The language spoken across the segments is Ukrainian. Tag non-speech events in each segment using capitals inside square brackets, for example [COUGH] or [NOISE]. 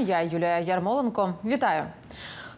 Я Юлія Ярмоленко. Вітаю.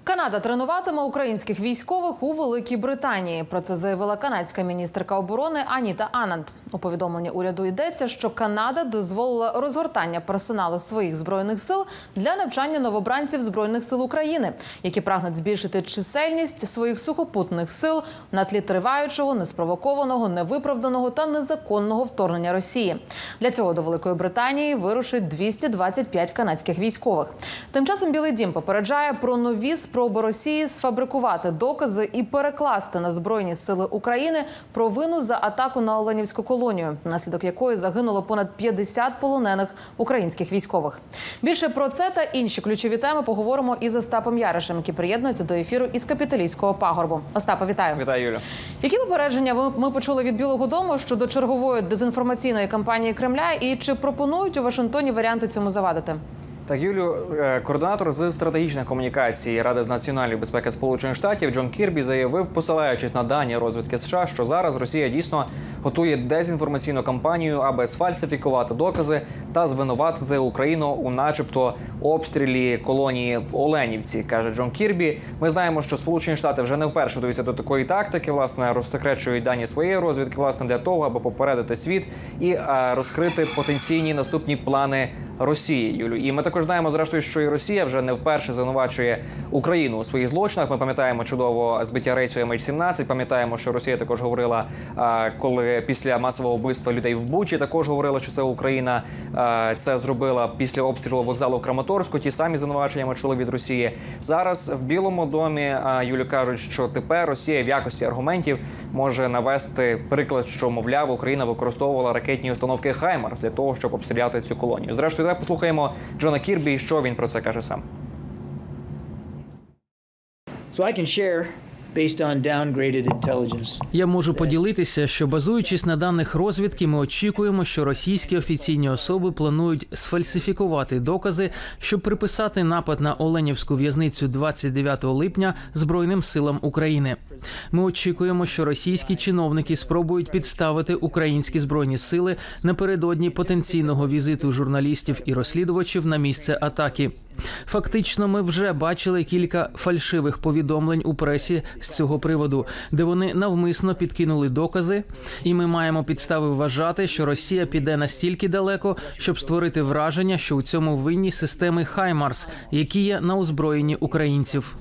Канада тренуватиме українських військових у Великій Британії. Про це заявила канадська міністерка оборони Аніта Ананд. У повідомленні уряду йдеться, що Канада дозволила розгортання персоналу своїх збройних сил для навчання новобранців збройних сил України, які прагнуть збільшити чисельність своїх сухопутних сил на тлі триваючого, неспровокованого, невиправданого та незаконного вторгнення Росії. Для цього до Великої Британії вирушить 225 канадських військових. Тим часом Білий Дім попереджає про нові спроби Росії сфабрикувати докази і перекласти на збройні сили України провину за атаку на Оленівську колонію, внаслідок якої загинуло понад 50 полонених українських військових. Більше про це та інші ключові теми поговоримо із Остапом Яришем, який приєднується до ефіру із капіталійського пагорбу. Остапа, вітаю. Вітаю, Юлю. Які попередження ми почули від Білого Дому щодо чергової дезінформаційної кампанії Кремля, і чи пропонують у Вашингтоні варіанти цьому завадити? Так, Юлю, е, координатор з стратегічної комунікації Ради з національної безпеки Сполучених Штатів Джон Кірбі заявив, посилаючись на дані розвідки США, що зараз Росія дійсно готує дезінформаційну кампанію, аби сфальсифікувати докази та звинуватити Україну у, начебто, обстрілі колонії в Оленівці, каже Джон Кірбі. Ми знаємо, що Сполучені Штати вже не вперше дивляться до такої тактики, власне, розсекречують дані своєї розвідки, власне, для того, аби попередити світ і е, розкрити потенційні наступні плани Росії. Юлю, і ми також знаємо, зрештою, що і Росія вже не вперше звинувачує Україну у своїх злочинах. Ми пам'ятаємо чудово збиття рейсу MH17, Пам'ятаємо, що Росія також говорила, коли після масового вбивства людей в Бучі, також говорила, що це Україна це зробила після обстрілу вокзалу Краматорську. Ті самі звинувачення ми чули від Росії. Зараз в Білому домі Юлю кажуть, що тепер Росія в якості аргументів може навести приклад, що мовляв Україна використовувала ракетні установки Хаймарс для того, щоб обстріляти цю колонію. Зрештою, давай послухаємо Джона Кірбі, що він про це каже сам. So I can share based. Я можу поділитися, що базуючись на даних розвідки, ми очікуємо, що російські офіційні особи планують сфальсифікувати докази, щоб приписати напад на Оленівську в'язницю 29 липня Збройним силам України. Ми очікуємо, що російські чиновники спробують підставити українські збройні сили напередодні потенційного візиту журналістів і розслідувачів на місце атаки. Фактично, ми вже бачили кілька фальшивих повідомлень у пресі з цього приводу, де вони навмисно підкинули докази, і ми маємо підстави вважати, що Росія піде настільки далеко, щоб створити враження, що у цьому винні системи Хаймарс, які є на озброєнні українців.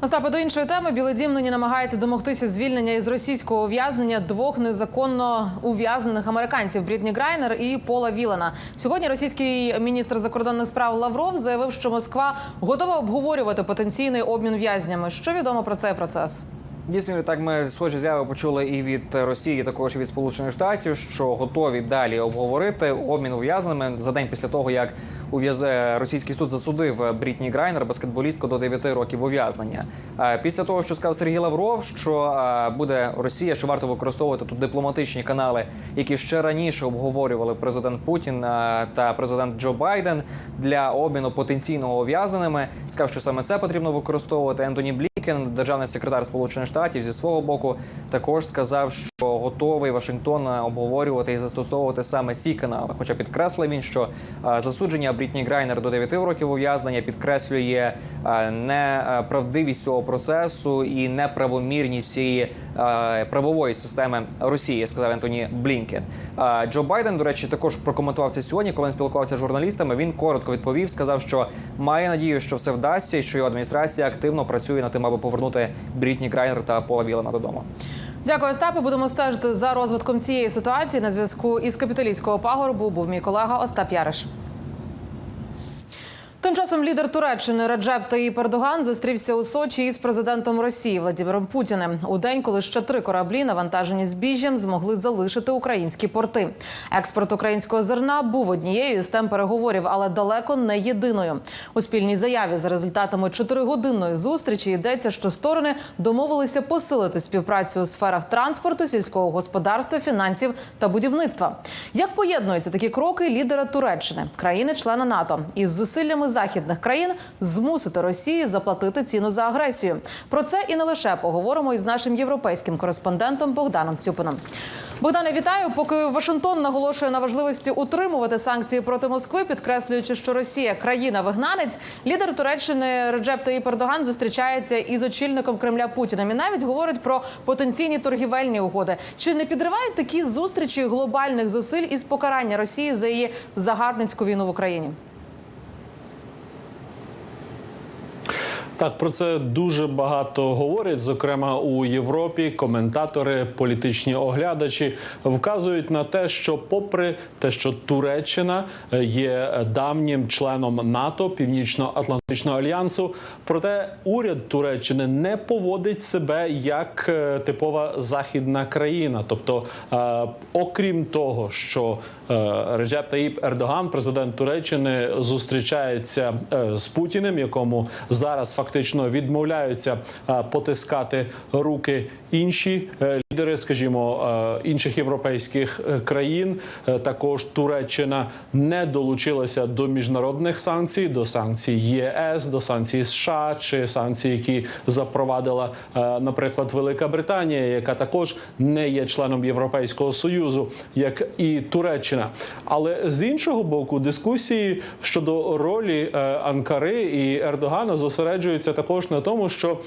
Остапе, до іншої теми Білий Дім нині намагається домогтися звільнення із російського ув'язнення двох незаконно ув'язнених американців Брітні Грайнер і Пола Вілана. Сьогодні російський міністр закордонних справ Лавров заявив, що Москва готова обговорювати потенційний обмін в'язнями. Що відомо про цей процес? Дійсно, так ми схожі заяви почули і від Росії, також і від Сполучених Штатів, що готові далі обговорити обмін ув'язненими за день після того, як ув'яз- російський суд засудив Брітні Грайнер, баскетболістку до 9 років ув'язнення. Е, Після того, що сказав Сергій Лавров, що е, буде Росія, що варто використовувати тут дипломатичні канали, які ще раніше обговорювали президент Путін е, та президент Джо Байден для обміну потенційного ув'язненими. Сказав, що саме це потрібно використовувати. Ентоні Блікен, державний секретар Сполучених Штатів, зі свого боку також сказав, що готовий Вашингтон обговорювати і застосовувати саме ці канали. Хоча підкреслив він, що е, засудження Брітні Грайнер до 9 років ув'язнення підкреслює е, неправдивість цього процесу і неправомірність цієї е, правової системи Росії, сказав Ентоні Блінкен. Е, Джо Байден, до речі, також прокоментував це сьогодні, коли він спілкувався з журналістами. Він коротко відповів, сказав, що має надію, що все вдасться, і що його адміністрація активно працює над тим, аби повернути Брітні Крайнер та Пола Вілена додому. Дякую, Остапе. Будемо стежити за розвитком цієї ситуації. На зв'язку із капіталійського пагорбу був мій колега Остап Яриш. Тим часом лідер Туреччини Реджеп Таїп Ердоган зустрівся у Сочі із президентом Росії Владимиром Путіним у день, коли ще три кораблі, навантажені збіжжям, змогли залишити українські порти. Експорт українського зерна був однією з тем переговорів, але далеко не єдиною. У спільній заяві за результатами чотиригодинної зустрічі йдеться, що сторони домовилися посилити співпрацю у сферах транспорту, сільського господарства, фінансів та будівництва. Як поєднуються такі кроки лідера Туреччини, країни-члена НАТО, із зусиллями західних країн змусити Росію заплатити ціну за агресію. Про це і не лише поговоримо із нашим європейським кореспондентом Богданом Цюпином. Богдане, вітаю. Поки Вашингтон наголошує на важливості утримувати санкції проти Москви, підкреслюючи, що Росія країна-вигнанець, лідер Туреччини Реджеп Таїп Ердоган зустрічається із очільником Кремля Путіним і навіть говорить про потенційні торгівельні угоди. Чи не підривають такі зустрічі глобальних зусиль із покарання Росії за її загарбницьку війну в Україні? Так, про це дуже багато говорять. Зокрема, у Європі коментатори, політичні оглядачі вказують на те, що, попри те, що Туреччина е, є давнім членом НАТО, Північно-Атлантичного альянсу, проте уряд Туреччини не поводить себе як е, типова західна країна. Тобто, е, окрім того, що Реджеп Таїп Ердоган, президент Туреччини, зустрічається е, з Путіним, якому зараз фактично відмовляються е, потискати руки інші е, лідери, скажімо, е, інших європейських е, країн. Е, Також Туреччина не долучилася до міжнародних санкцій, до санкцій ЄС, до санкцій США чи санкцій, які запровадила, наприклад, Велика Британія, яка також не є членом Європейського союзу, як і Туреччина. Але з іншого боку, дискусії щодо ролі Анкари і Ердогана зосереджуються також на тому, що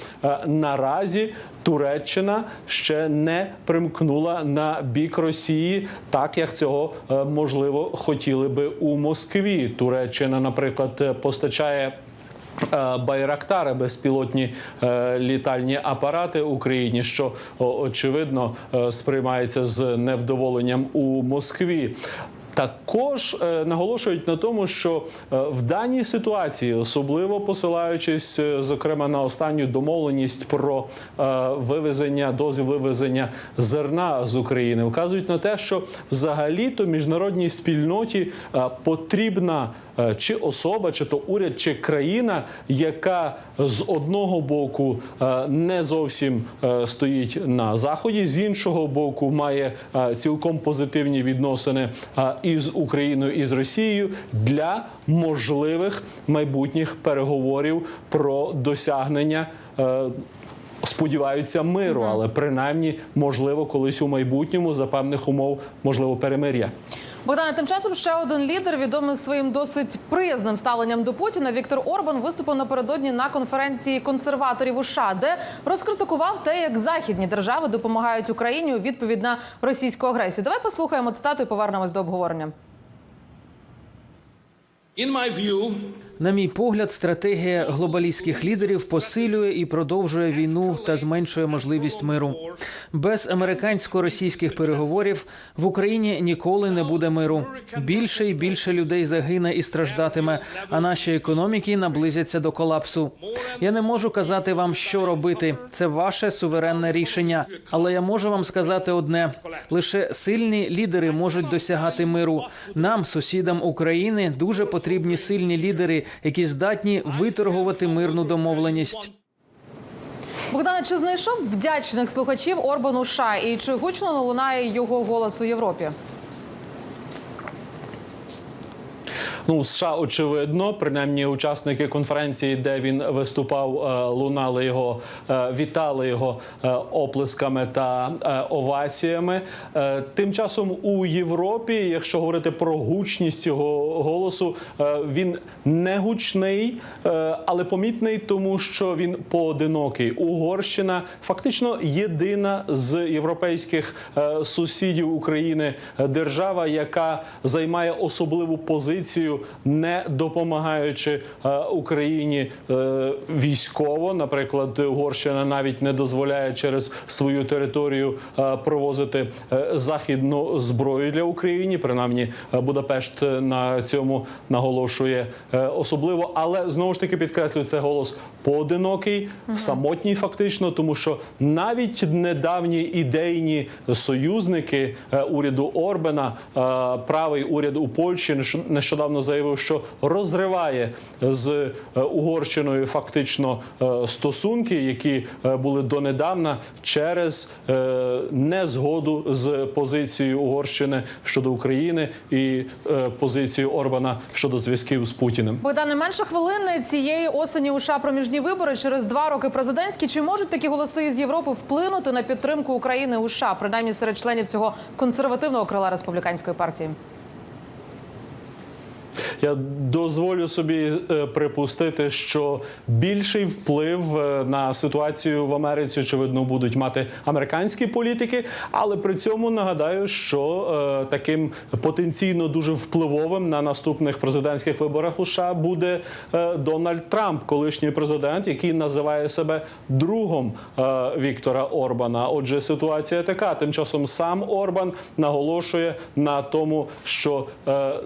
наразі Туреччина ще не примкнула на бік Росії, так як цього е, можливо хотіли би у Москві. Туреччина, наприклад, е, постачає. е, Байрактари безпілотні літальні апарати Україні, що очевидно сприймається з невдоволенням у Москві. Також е, наголошують на тому, що е, в даній ситуації, особливо посилаючись, е, зокрема на останню домовленість про вивезення дозвіл вивезення зерна з України, вказують на те, що взагалі-то міжнародній спільноті потрібна чи особа, чи то уряд, чи країна, яка з одного боку не зовсім стоїть на заході, з іншого боку, має цілком позитивні відносини із Україною і з Росією для можливих майбутніх переговорів про досягнення. Сподіваються миру, але принаймні можливо колись у майбутньому за певних умов можливо перемир'я. Богдане, тим часом ще один лідер, відомий своїм досить приязним ставленням до Путіна, Віктор Орбан виступив напередодні на конференції консерваторів у США, де розкритикував те, як західні держави допомагають Україні у відповідь на російську агресію. Давай послухаємо цитату і повернемось до обговорення. In my view, На мій погляд, стратегія глобалістських лідерів посилює і продовжує війну та зменшує можливість миру. Без американсько-російських переговорів в Україні ніколи не буде миру. Більше і більше людей загине і страждатиме, а наші економіки наблизяться до колапсу. Я не можу казати вам, що робити. Це ваше суверенне рішення. Але я можу вам сказати одне: лише сильні лідери можуть досягати миру. Нам, сусідам України, дуже потрібні сильні лідери, які здатні виторгувати мирну домовленість. Богдане, чи знайшов вдячних слухачів Орбан у США і чи гучно лунає його голос у Європі? Ну, в США очевидно, принаймні учасники конференції, де він виступав, е, лунали його, е, вітали його е, оплесками та оваціями. Тим часом у Європі, якщо говорити про гучність його голосу, він не гучний, але помітний, тому що він поодинокий. Угорщина фактично єдина з європейських сусідів України держава, яка займає особливу позицію, не допомагаючи е, Україні е, військово. Наприклад, Угорщина навіть не дозволяє через свою територію е, провозити західну зброю для України. Принаймні, Будапешт на цьому наголошує особливо. Але знову ж таки підкреслюю, це голос поодинокий, самотній, фактично, тому що навіть недавні ідейні союзники уряду Орбана, е, правий уряд у Польщі нещодавно заявив, що розриває з е, Угорщиною фактично е, стосунки, які е, були донедавна через незгоду з позицією Угорщини щодо України і позицією Орбана щодо зв'язків з Путіним. Богдане, менше хвилини цієї осені у США проміжні вибори через два роки президентські. Чи можуть такі голоси із Європи вплинути на підтримку України у США, принаймні серед членів цього консервативного крила республіканської партії? Я дозволю собі е, припустити, що більший вплив е, на ситуацію в Америці, очевидно, будуть мати американські політики, але при цьому нагадаю, що е, таким потенційно дуже впливовим на наступних президентських виборах у США буде Дональд Трамп, колишній президент, який називає себе другом Віктора Орбана. Отже, ситуація така. Тим часом сам Орбан наголошує на тому, що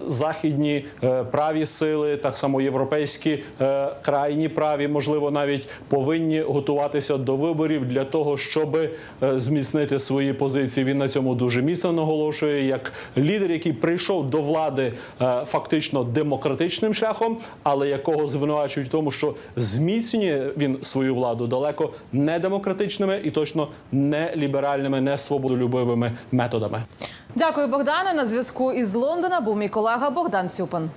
західні праві сили, так само європейські е, крайні праві, можливо, навіть повинні готуватися до виборів для того, щоб е, зміцнити свої позиції. Він на цьому дуже міцно наголошує, як лідер, який прийшов до влади е, фактично демократичним шляхом, але якого звинувачують в тому, що зміцнює він свою владу далеко не демократичними і точно не ліберальними, не свободолюбивими методами. Дякую, Богдане. На зв'язку із Лондона був мій колега Богдан Цюпин.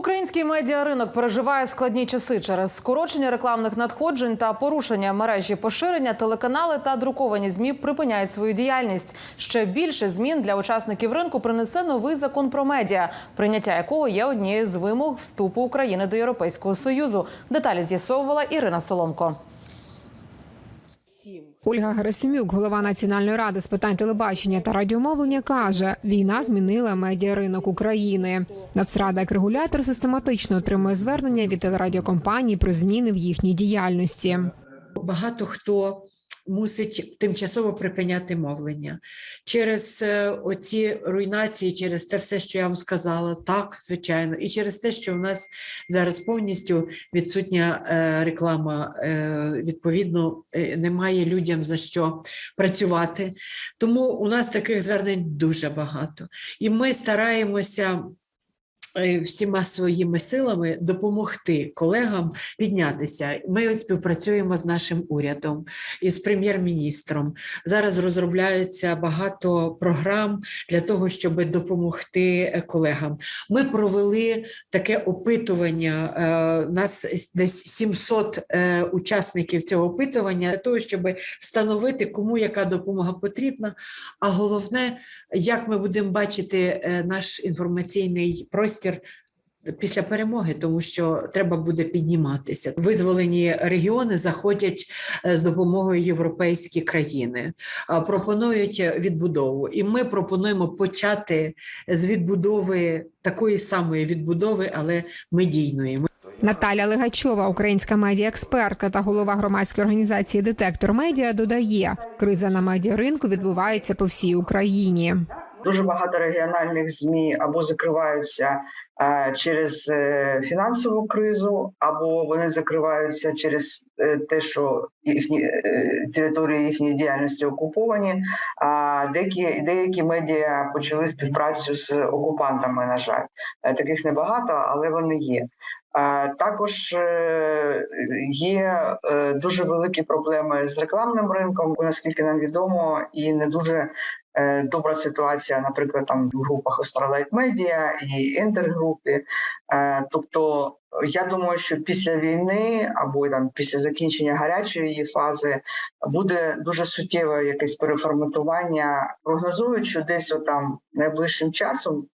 Український медіаринок переживає складні часи через скорочення рекламних надходжень та порушення мережі поширення. Телеканали та друковані змі припиняють свою діяльність. Ще більше змін для учасників ринку принесе новий закон про медіа, прийняття якого є однією з вимог вступу України до Європейського союзу. Деталі з'ясовувала Ірина Соломко. Ольга Герасимюк, голова Національної ради з питань телебачення та радіомовлення, каже: війна змінила медіаринок України. Нацрада як регулятор систематично отримує звернення від телерадіокомпаній про зміни в їхній діяльності. багато хто мусить тимчасово припиняти мовлення через е, оці руйнації, через те все, що я вам сказала, так, звичайно, і через те, що в нас зараз повністю відсутня е, реклама, е, відповідно, немає людям за що працювати. Тому у нас таких звернень дуже багато. І ми стараємося всіма своїми силами допомогти колегам піднятися. Ми от співпрацюємо з нашим урядом і з прем'єр-міністром. Зараз розробляються багато програм для того, щоб допомогти е, колегам. Ми провели таке опитування. е, Нас десь 700 е, учасників цього опитування для того, щоб встановити, кому яка допомога потрібна. А головне, як ми будемо бачити е, наш інформаційний простір. Після перемоги, тому що треба буде підніматися. Визволені регіони заходять е, з допомогою європейські країни, а, пропонують відбудову. І ми пропонуємо почати з відбудови такої самої відбудови, але медійної. Наталя Легачова, українська медіаекспертка та голова громадської організації Детектор Медіа, додає, криза на медіаринку відбувається по всій Україні. Дуже багато регіональних змі або закриваються через е, фінансову кризу, або вони закриваються через е, те, що їхні е, території їхньої діяльності окуповані. А деякі деякі медіа почали співпрацю з окупантами. На жаль, таких небагато, але вони є. Також є дуже великі проблеми з рекламним ринком, наскільки нам відомо, і не дуже добра ситуація, наприклад, там в групах Starlight Media і групі. Е, Тобто, я думаю, що після війни або там після закінчення гарячої її фази буде дуже суттєве якесь переформатування. Прогнозують, що десь отам найближчим часом.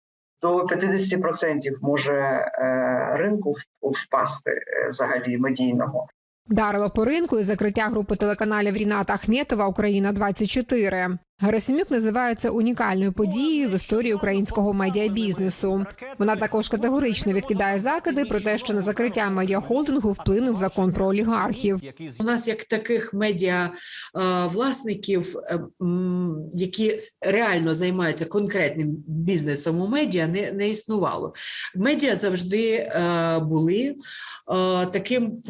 До 50% може е, ринку впасти е, взагалі медійного. Дарило по ринку і закриття групи телеканалів Ріната Ахметова Україна 24 Герасимюк називає це унікальною подією в історії українського медіабізнесу. Вона також категорично відкидає закиди про те, що на закриття медіахолдингу вплинув закон про олігархів. У нас як таких медіа е, власників, е, які реально займаються конкретним бізнесом у медіа, не, не існувало. Медіа завжди е, були таким,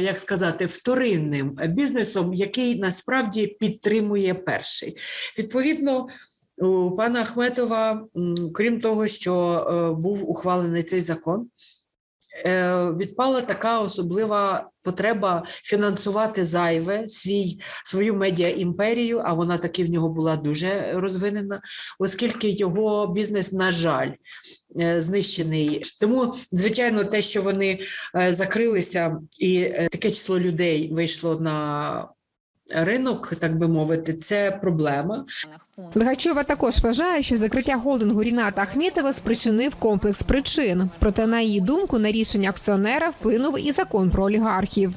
як сказати, вторинним бізнесом, який насправді підтримує перший. Відповідно. У пана Ахметова, крім того, що е, був ухвалений цей закон, е, відпала така особлива потреба фінансувати зайве свій свою медіа імперію, а вона таки в нього була дуже розвинена, оскільки його бізнес, на жаль, е, знищений. Тому, звичайно, те, що вони закрилися, і таке число людей вийшло на ринок, так би мовити, це проблема. Легачова також вважає, що закриття холдингу Ріната Ахметова спричинив комплекс причин. Проте, на її думку, на рішення акціонера вплинув і закон про олігархів.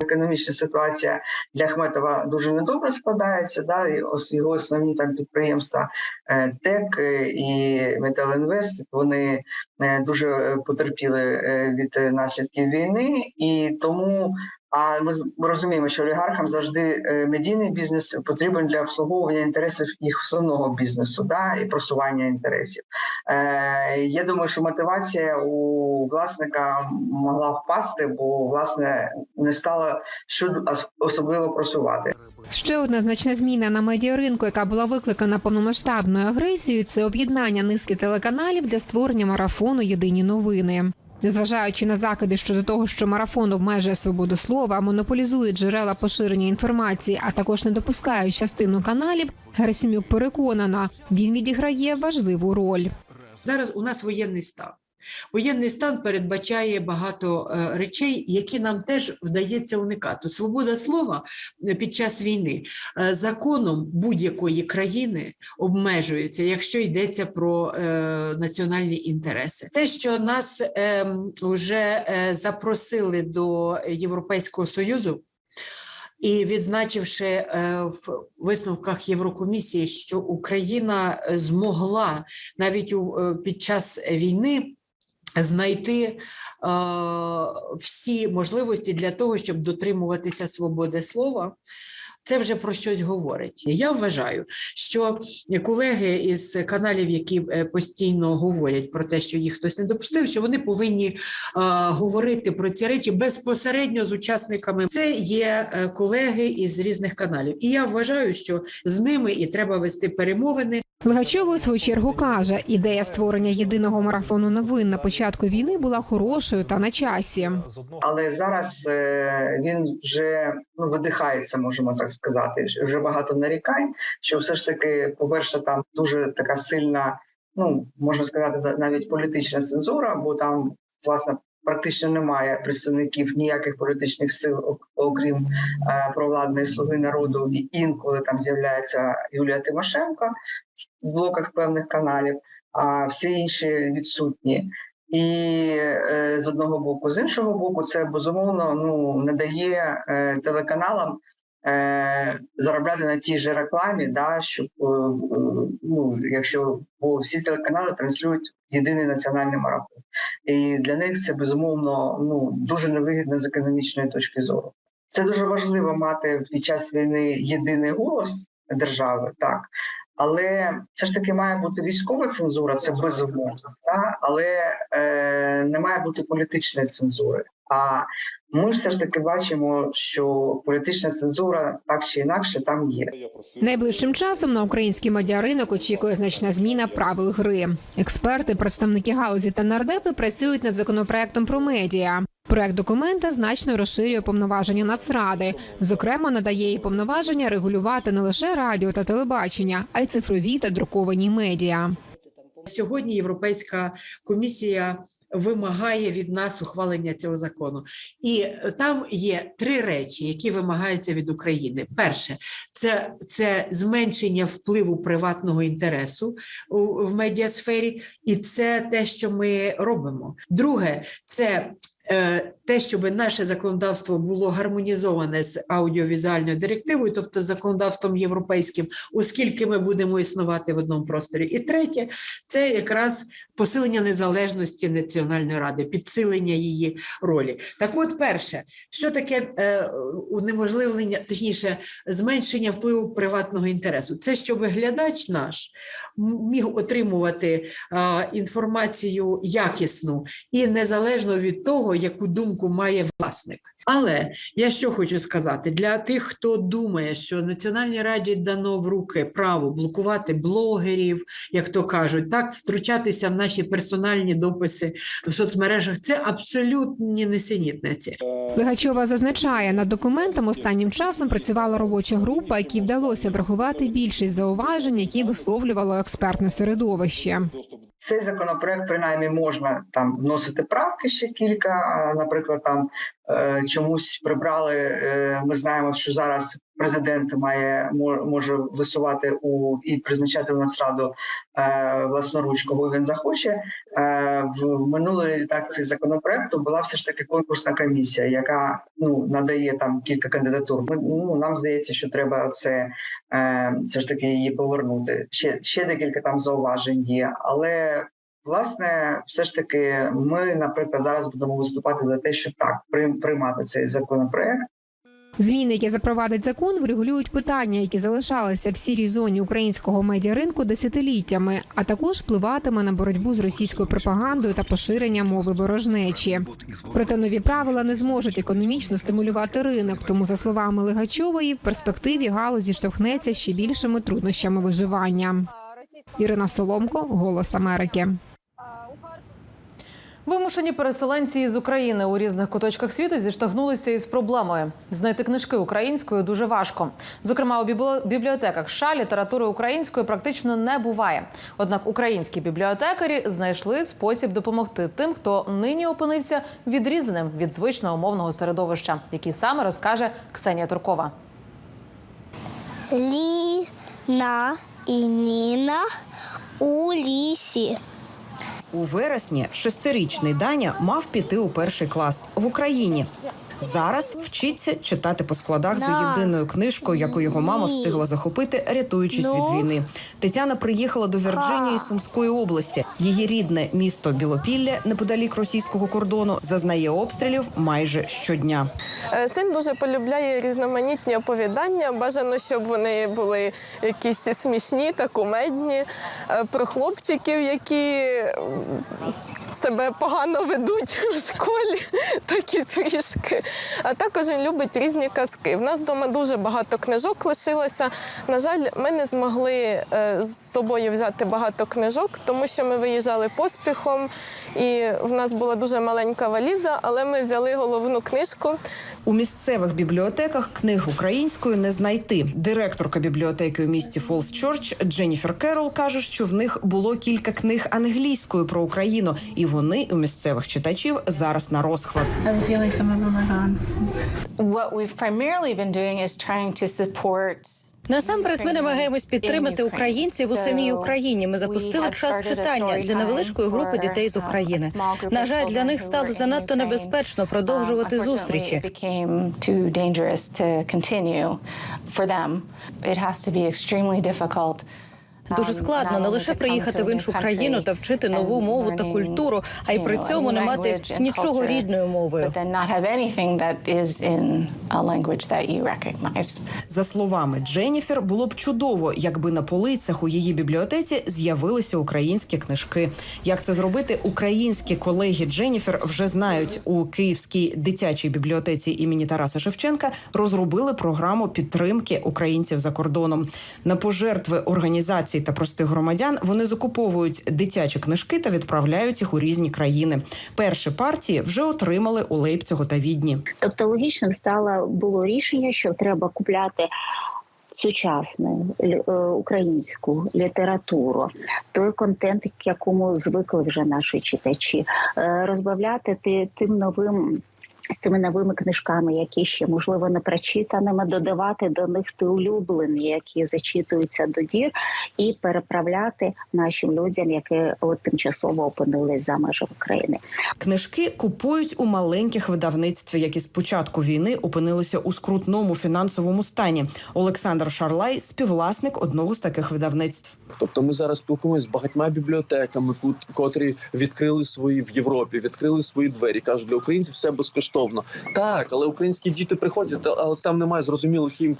Економічна ситуація для Ахметова дуже недобре складається. Да, і його основні там підприємства е, ТЕК е, і Металінвест вони е, дуже потерпіли від наслідків війни, і тому. А ми ми розуміємо, що олігархам завжди е, медійний бізнес потрібен для обслуговування інтересів їх основного бізнесу, да, і просування інтересів. Е, я думаю, що мотивація у власника могла впасти, бо власне не стало що особливо просувати. Ще одна значна зміна на медіаринку, яка була викликана повномасштабною агресією, це об'єднання низки телеканалів для створення марафону Єдині новини. Незважаючи на закиди щодо того, що марафон обмежує свободу слова, монополізує джерела поширення інформації, а також не допускає частину каналів, Герасимюк переконана, він відіграє важливу роль. Зараз у нас воєнний стан. Воєнний стан передбачає багато е, речей, які нам теж вдається уникати. Свобода слова е, під час війни е, законом будь-якої країни обмежується, якщо йдеться про національні інтереси. Те, що нас вже е, запросили до Європейського союзу. І відзначивши в висновках Єврокомісії, що Україна змогла навіть під час війни знайти е, всі можливості для того, щоб дотримуватися свободи слова. Це вже про щось говорить. Я вважаю, що колеги із каналів, які е, постійно говорять про те, що їх хтось не допустив, що вони повинні е, говорити про ці речі безпосередньо з учасниками. Це є е, колеги із різних каналів, і я вважаю, що з ними і треба вести перемовини. Легачова у свою чергу каже, ідея створення єдиного марафону новин на початку війни була хорошою та на часі. Але зараз е, він вже ну видихається, можемо так сказати. Вже багато нарікань, що все ж таки, по-перше, там дуже така сильна, ну можна сказати, навіть політична цензура, бо там власне. Практично немає представників ніяких політичних сил, окрім е, провладної слуги народу, і інколи там з'являється Юлія Тимошенко в блоках певних каналів, а всі інші відсутні. І е, з одного боку, з іншого боку, це безумовно ну не дає е, телеканалам е, заробляти на тій же рекламі, да, щоб е, ну, якщо бо всі телеканали транслюють єдиний національний марафон, і для них це безумовно ну дуже невигідно з економічної точки зору. Це дуже важливо мати під час війни єдиний голос держави, так. Але все ж таки має бути військова цензура, це безумовно, але е, не має бути політичної цензури. А ми все ж таки бачимо, що політична цензура так чи інакше там є. Найближчим часом на український медіаринок очікує значна зміна правил гри. Експерти, представники галузі та нардепи працюють над законопроектом про медіа. Проект документа значно розширює повноваження Нацради. Зокрема, надає їй повноваження регулювати не лише радіо та телебачення, а й цифрові та друковані медіа. Сьогодні Європейська комісія вимагає від нас ухвалення цього закону, і е, там є три речі, які вимагаються від України. Перше, це, це зменшення впливу приватного інтересу у, в медіасфері, і це те, що ми робимо. Друге, це е, те, щоб наше законодавство було гармонізоване з аудіовізуальною директивою, тобто з законодавством європейським, оскільки ми будемо існувати в одному просторі. І третє, це якраз посилення незалежності Національної ради, підсилення її ролі. Так, от, перше, що таке е, унеможливлення, точніше, зменшення впливу приватного інтересу? Це щоб глядач наш міг отримувати а, інформацію якісну і незалежно від того, яку думку має власник. Але я що хочу сказати для тих, хто думає, що Національній раді дано в руки право блокувати блогерів, як то кажуть, так втручатися в наші персональні дописи в соцмережах, це абсолютні несенітниці. Легачова зазначає, над документом останнім часом працювала робоча група, якій вдалося врахувати більшість зауважень, які висловлювало експертне середовище. Цей законопроект принаймні можна там вносити правки ще кілька. Наприклад, там е, чомусь прибрали. е, Ми знаємо, що зараз президент має може висувати у і призначати в Нацраду е, власноруч, кого він захоче. Е, В минулої редакції законопроекту була все ж таки конкурсна комісія, яка ну надає там кілька кандидатур. Ми ну нам здається, що треба це е, все ж таки її повернути. Ще ще декілька там зауважень є, але власне, все ж таки, ми, наприклад, зараз будемо виступати за те, щоб так приймати цей законопроект. Зміни, які запровадить закон, врегулюють питання, які залишалися в сірій зоні українського медіаринку десятиліттями, а також впливатиме на боротьбу з російською пропагандою та поширення мови ворожнечі. Проте нові правила не зможуть економічно стимулювати ринок. Тому, за словами Легачової, в перспективі галузі штовхнеться ще більшими труднощами виживання. Ірина Соломко, Голос Америки. Вимушені переселенці із України у різних куточках світу зіштовхнулися із проблемою. Знайти книжки українською дуже важко. Зокрема, у бібліотеках США літератури української практично не буває. Однак українські бібліотекарі знайшли спосіб допомогти тим, хто нині опинився відрізаним від звичного мовного середовища, який саме розкаже Ксенія Туркова. Ліна і Ніна у лісі. У вересні шестирічний Даня мав піти у перший клас в Україні. Зараз вчиться читати по складах за єдиною книжкою, яку його мама встигла захопити, рятуючись Ну. від війни. Тетяна приїхала до Вірджинії. Сумської області. Її рідне місто Білопілля, неподалік російського кордону, зазнає обстрілів майже щодня. Е, Син дуже полюбляє різноманітні оповідання. Бажано, щоб вони були якісь смішні та кумедні е, про хлопчиків, які себе погано ведуть [LAUGHS] в школі, такі трішки. А також він любить різні казки. В нас вдома дуже багато книжок лишилося. На жаль, ми не змогли е, з собою взяти багато книжок, тому що ми виїжджали поспіхом, і в нас була дуже маленька валіза, але ми взяли головну книжку. У місцевих бібліотеках книг українською не знайти. Директорка бібліотеки у місті Фолс Чорч Дженніфер Керол каже, що в них було кілька книг англійською про Україну, і вони у місцевих читачів зараз на розхват. What we've primarily been doing is trying to support Насамперед, ми намагаємось підтримати українців у самій Україні. Ми запустили час читання для невеличкої групи дітей з України. На жаль, для них стало занадто небезпечно продовжувати зустрічі. Дуже складно не лише приїхати в іншу країну та вчити нову мову та культуру, а й при цьому не мати нічого рідною мовою. За словами Дженніфер, було б чудово, якби на полицях у її бібліотеці з'явилися українські книжки. Як це зробити, українські колеги Дженніфер вже знають у Київській дитячій бібліотеці імені Тараса Шевченка. Розробили програму підтримки українців за кордоном. На пожертви організацій та простих громадян вони закуповують дитячі книжки та відправляють їх у різні країни. Перші партії вже отримали у Лейпцигу та Відні. Тобто логічним стало було рішення, що треба купляти. Сучасну е, українську літературу, той контент, к якому звикли вже наші читачі, е, розбавляти ти- тим новим Тими новими книжками, які ще можливо не прочитаними, додавати до них ті улюблені, які зачитуються до дір, і переправляти нашим людям, які от тимчасово опинились за межами країни. Книжки купують у маленьких видавництвах, які з початку війни опинилися у скрутному фінансовому стані. Олександр Шарлай співвласник одного з таких видавництв. Тобто ми зараз спілкуємося з багатьма бібліотеками, котрі відкрили свої в Європі, відкрили свої двері. кажуть, для українців все безкоштовно. Так, але українські діти приходять, але там немає зрозумілих їм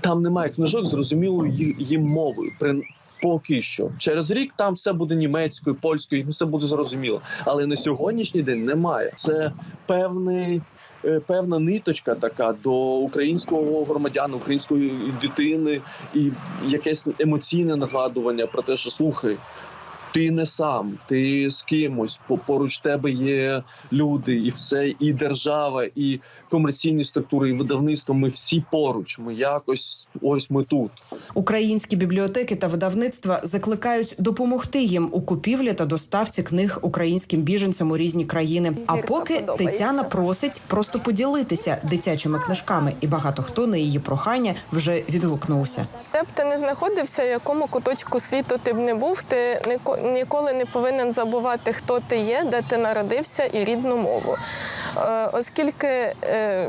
там немає книжок, зрозумілою їм мовою. При Поки що через рік там все буде німецькою, польською, все буде зрозуміло. Але на сьогоднішній день немає. Це певний. е, Певна ниточка така до українського громадяна, української дитини, і якесь емоційне нагадування про те, що слухай, ти не сам, ти з кимось, поруч тебе є люди, і все, і держава, і комерційні структури, і видавництво. Ми всі поруч. Ми якось ось ми тут. Українські бібліотеки та видавництва закликають допомогти їм у купівлі та доставці книг українським біженцям у різні країни. А поки Тетяна просить просто поділитися дитячими книжками, і багато хто на її прохання вже відгукнувся. Де б ти не знаходився, в якому куточку світу ти б не був, ти ніко- ніколи не повинен забувати, хто ти є, де ти народився і рідну мову. Е, Оскільки, е,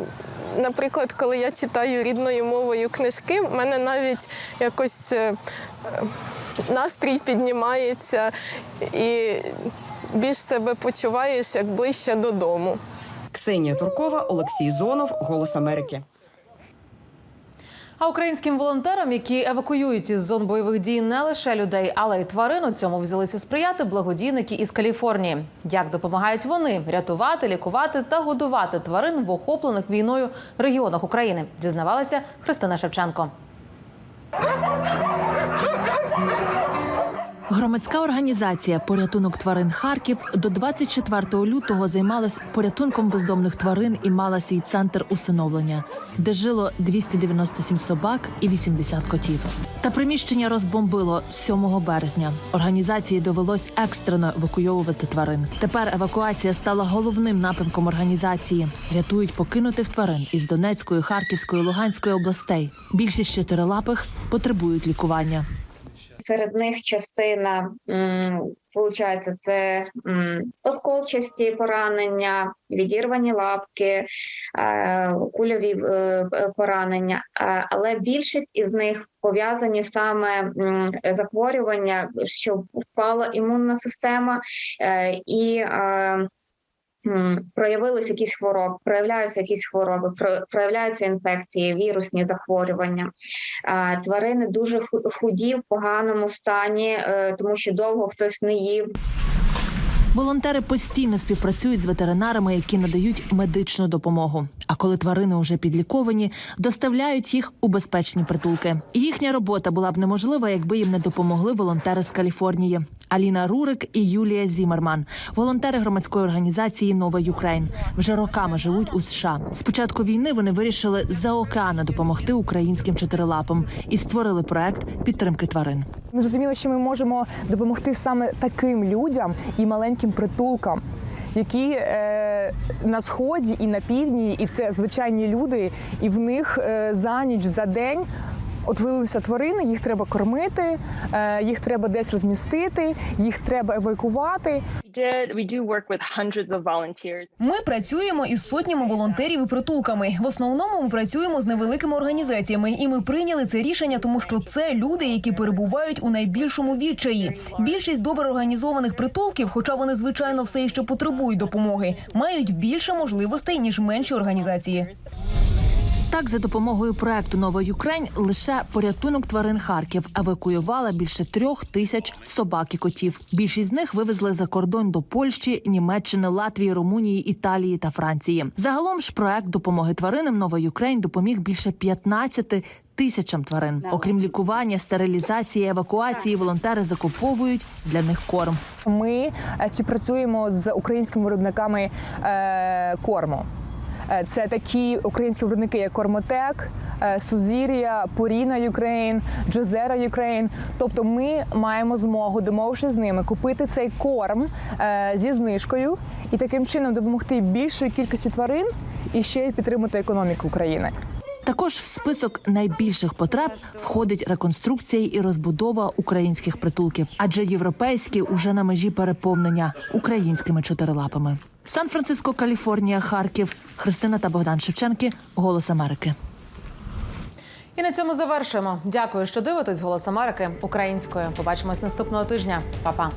наприклад, коли я читаю рідною мовою книжки, в мене навіть якось е, настрій піднімається і більш себе почуваєш як ближче додому. Ксенія Туркова, Олексій Зонов, Голос Америки. А українським волонтерам, які евакуюють із зон бойових дій не лише людей, але й тварин, у цьому взялися сприяти благодійники із Каліфорнії. Як допомагають вони рятувати, лікувати та годувати тварин в охоплених війною регіонах України, дізнавалася Христина Шевченко. Громадська організація Порятунок тварин Харків до 24 лютого займалась порятунком бездомних тварин і мала свій центр усиновлення, де жило 297 собак і 80 котів. Та приміщення розбомбило 7 березня. Організації довелось екстрено евакуйовувати тварин. Тепер евакуація стала головним напрямком організації. Рятують покинутих тварин із Донецької, Харківської, Луганської областей. Більшість чотирилапих потребують лікування. Серед них частина виходить, це осколчасті поранення, відірвані лапки, е, кульові е, поранення. Е, Але більшість із них пов'язані саме захворювання, що впала імунна система і. Проявились якісь хвороби, проявляються якісь хвороби, проявляються інфекції, вірусні захворювання. Тварини дуже худі в поганому стані, е, тому що довго хтось не їв. Волонтери постійно співпрацюють з ветеринарами, які надають медичну допомогу. А коли тварини вже підліковані, доставляють їх у безпечні притулки. Їхня робота була б неможлива, якби їм не допомогли волонтери з Каліфорнії. Аліна Рурик і Юлія Зімерман, волонтери громадської організації Нова Юкрейн, вже роками живуть у США. З початку війни вони вирішили за океану допомогти українським чотирилапам і створили проект підтримки тварин. Ми зрозуміли, що ми можемо допомогти саме таким людям і маленьким притулкам, які е, на сході і на півдні, і це звичайні люди, і в них е, за ніч, за день. От вилилися тварини, їх треба кормити, е, їх треба десь розмістити, їх треба евакувати. Ми працюємо із сотнями волонтерів і притулками. В основному ми працюємо з невеликими організаціями, і ми прийняли це рішення, тому що це люди, які перебувають у найбільшому відчаї. Більшість добре організованих притулків, хоча вони звичайно все ще потребують допомоги, мають більше можливостей ніж менші організації. Так, за допомогою проекту Нова Юкрейн лише порятунок тварин Харків евакуювала більше трьох тисяч собак і котів. Більшість з них вивезли за кордон до Польщі, Німеччини, Латвії, Румунії, Італії та Франції. Загалом ж проект допомоги тваринам Нова Юкрейн допоміг більше 15 тисячам тварин. Окрім лікування, стерилізації, евакуації, волонтери закуповують для них корм. Ми е, співпрацюємо з українськими виробниками е, корму. Е, Це такі українські виробники, як Кормотек, Сузір'я, Поріна Юкрейн, Джозера Юкрейн. Тобто ми маємо змогу, домовши з ними, купити цей корм е, зі знижкою і таким чином допомогти більшої кількості тварин і ще й підтримати економіку України. Також в список найбільших потреб входить реконструкція і розбудова українських притулків, адже європейські уже на межі переповнення українськими чотирилапами. Сан-Франциско, Каліфорнія, Харків, Христина та Богдан Шевченки. Голос Америки. І на цьому завершуємо. Дякую, що дивитесь Голос Америки українською. Побачимось наступного тижня. Па-па.